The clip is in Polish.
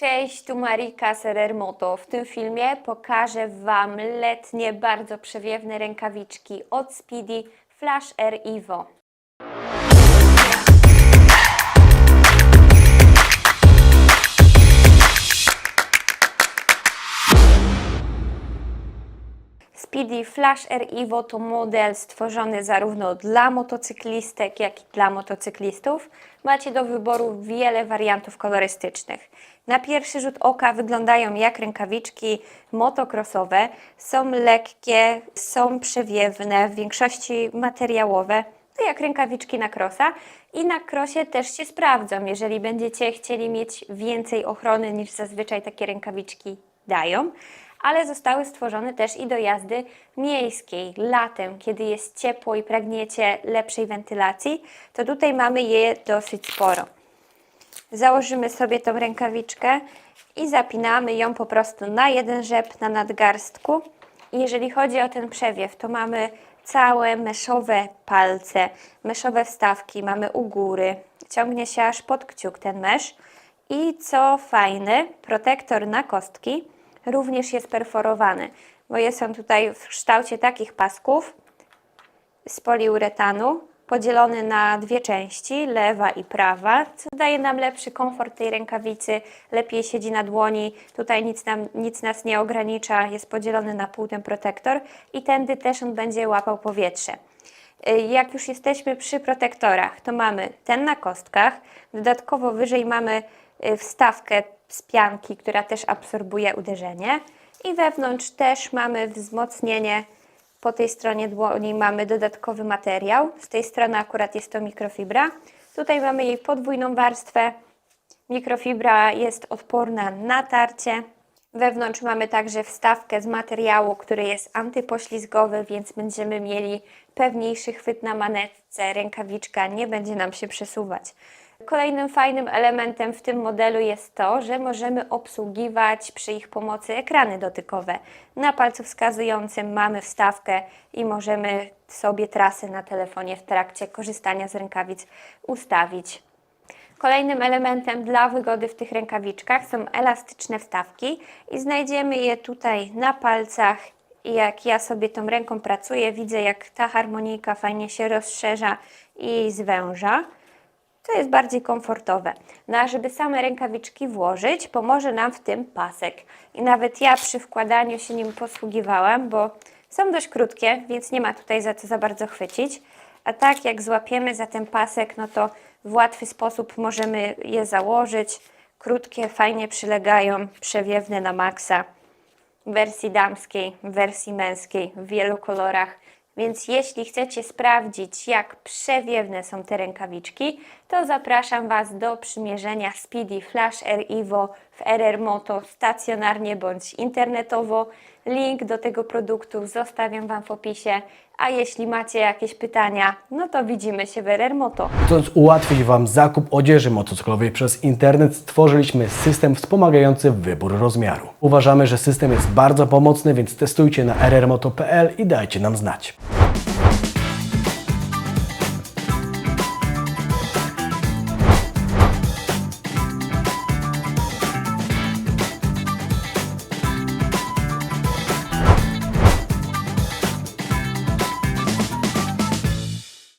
Cześć, tu Marika z RR Moto. W tym filmie pokażę Wam letnie, bardzo przewiewne rękawiczki od Speedy Flash Air Evo. Speedy Flash Air Evo to model stworzony zarówno dla motocyklistek, jak i dla motocyklistów. Macie do wyboru wiele wariantów kolorystycznych. Na pierwszy rzut oka wyglądają jak rękawiczki motocrossowe. Są lekkie, są przewiewne, w większości materiałowe, no jak rękawiczki na krosa. I na krosie też się sprawdzą, jeżeli będziecie chcieli mieć więcej ochrony niż zazwyczaj takie rękawiczki dają ale zostały stworzone też i do jazdy miejskiej latem, kiedy jest ciepło i pragniecie lepszej wentylacji, to tutaj mamy je dosyć sporo. Założymy sobie tą rękawiczkę i zapinamy ją po prostu na jeden rzep na nadgarstku. Jeżeli chodzi o ten przewiew, to mamy całe meszowe palce, meszowe wstawki, mamy u góry, ciągnie się aż pod kciuk ten mesz. I co fajne, protektor na kostki również jest perforowany, bo jest on tutaj w kształcie takich pasków z poliuretanu, podzielony na dwie części, lewa i prawa, co daje nam lepszy komfort tej rękawicy, lepiej siedzi na dłoni, tutaj nic, nam, nic nas nie ogranicza, jest podzielony na pół ten protektor i tędy też on będzie łapał powietrze. Y, Jak już jesteśmy przy protektorach, to mamy ten na kostkach, dodatkowo wyżej mamy y, wstawkę z pianki, która też absorbuje uderzenie i wewnątrz też mamy wzmocnienie po tej stronie dłoni mamy dodatkowy materiał. Z tej strony akurat jest to mikrofibra. Tutaj mamy jej podwójną warstwę. Mikrofibra jest odporna na tarcie. Wewnątrz mamy także wstawkę z materiału, który jest antypoślizgowy, więc będziemy mieli pewniejszy chwyt na manetce. Rękawiczka nie będzie nam się przesuwać. Kolejnym fajnym elementem w tym modelu jest to, że możemy obsługiwać przy ich pomocy ekrany dotykowe. Na palcu wskazującym mamy wstawkę i możemy sobie trasy na telefonie w trakcie korzystania z rękawic ustawić. Kolejnym elementem dla wygody w tych rękawiczkach są elastyczne wstawki i znajdziemy je tutaj na palcach. I jak ja sobie tą ręką pracuję, widzę jak ta harmonijka fajnie się rozszerza i zwęża. To jest bardziej komfortowe. No a żeby same rękawiczki włożyć, pomoże nam w tym pasek. I nawet ja przy wkładaniu się nim posługiwałam, bo są dość krótkie, więc nie ma tutaj za co za bardzo chwycić. A tak jak złapiemy za ten pasek, no to w łatwy sposób możemy je założyć. Krótkie, fajnie przylegają, przewiewne na maksa. W wersji damskiej, w wersji męskiej, w wielu kolorach. Więc jeśli chcecie sprawdzić, jak przewiewne są te rękawiczki, to zapraszam Was do przymierzenia Speedy Flash Air Evo w RR Moto stacjonarnie bądź internetowo. Link do tego produktu zostawiam Wam w opisie. A jeśli macie jakieś pytania, no to widzimy się w RR Moto. Chcąc ułatwić Wam zakup odzieży motocyklowej przez internet, stworzyliśmy system wspomagający wybór rozmiaru. Uważamy, że system jest bardzo pomocny, więc testujcie na rrmoto.pl i dajcie nam znać.